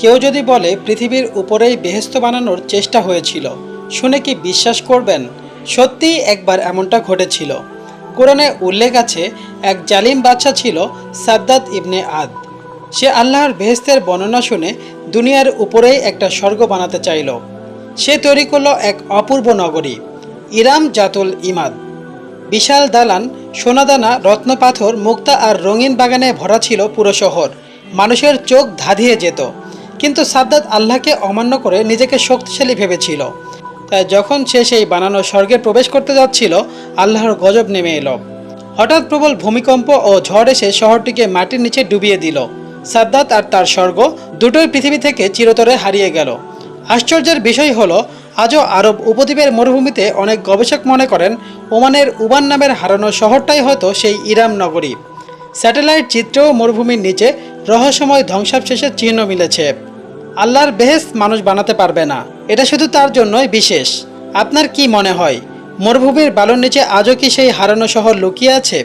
কেউ যদি বলে পৃথিবীর উপরেই বেহেস্ত বানানোর চেষ্টা হয়েছিল, শুনে কি বিশ্বাস করবেন? সত্যিই একবার এমনটা ঘটেছিল। কোরআনে উল্লেখ আছে, এক জালিম বাচ্চা ছিল সাদ্দাত ইবনে আদ। সে আল্লাহর বেহেস্তের বর্ণনা শুনে দুনিয়ার উপরেই একটা স্বর্গ বানাতে চাইল। সে তৈরি করল এক অপূর্ব নগরী, ইরাম জাতুল ইমাদ। বিশাল দালান, সোনাদানা, রত্নপাথর, মুক্তা আর রঙিন বাগানে ভরা ছিল পুরো শহর। মানুষের চোখ ধাঁধিয়ে যেত। কিন্তু সাদ্দাত আল্লাহকে অমান্য করে নিজেকে শক্তিশালী ভেবেছিল। তাই যখন সে সেই বানানো স্বর্গে প্রবেশ করতে যাচ্ছিল, আল্লাহর গজব নেমে এলো। হঠাৎ প্রবল ভূমিকম্প ও ঝড় এসে শহরটিকে মাটির নিচে ডুবিয়ে দিল। সাদ্দাত আর তার স্বর্গ দুটোই পৃথিবী থেকে চিরতরে হারিয়ে গেল। আশ্চর্যের বিষয় হলো, আজও আরব উপদ্বীপের মরুভূমিতে অনেক গবেষক মনে করেন, ওমানের উবান নামের হারানো শহরটাই হয়তো সেই ইরাম নগরী। স্যাটেলাইট চিত্রেও মরুভূমির নিচে রহস্যময় ধ্বংসাবশেষের চিহ্ন মিলেছে। আল্লাহর বেহেস মানুষ বানাতে পারবে না। এটা শুধু তার জন্যই বিশেষ। আপনার কি মনে হয়, মরুভূমির বালুর নিচে আজও কি সেই হারানো শহর লুকিয়ে আছে?